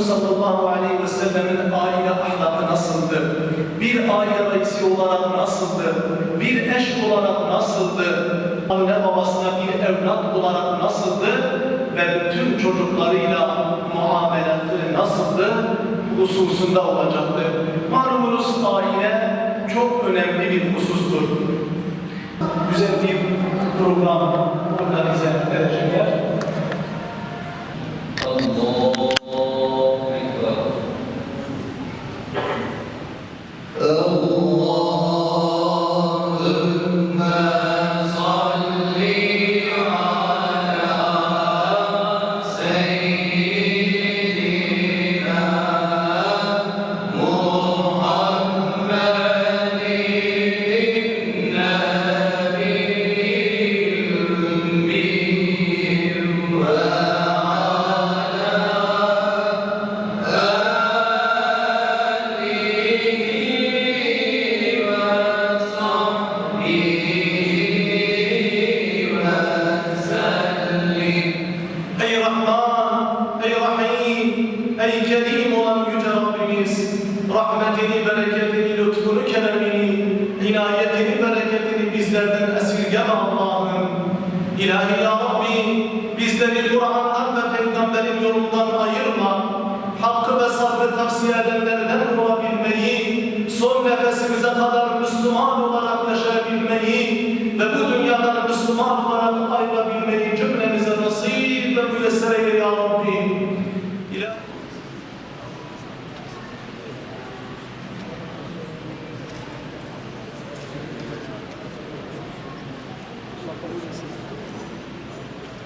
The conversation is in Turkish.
sallallahu aleyhi ve sellemin aile ahlakı nasıldı? Bir aile reisi olarak nasıldı? Bir eş olarak nasıldı? Anne babasına bir evlat olarak nasıldı? Ve tüm çocuklarıyla muamelatı nasıldı? Hususunda olacaktı. Malumunuz aile çok önemli bir husustur. Güzel bir program Kerim olan Yüce Rabbimiz, rahmetini, bereketini, lütfunu, keremini, inayetini, bereketini bizlerden esirgeme Allah'ım. İlahi Ya Rabbi, bizleri Kur'an'dan ve Peygamberin yolundan ayırma, hakkı ve sabrı tavsiye edenlerden olabilmeyi, son nefesimize kadar Müslüman olarak yaşayabilmeyi con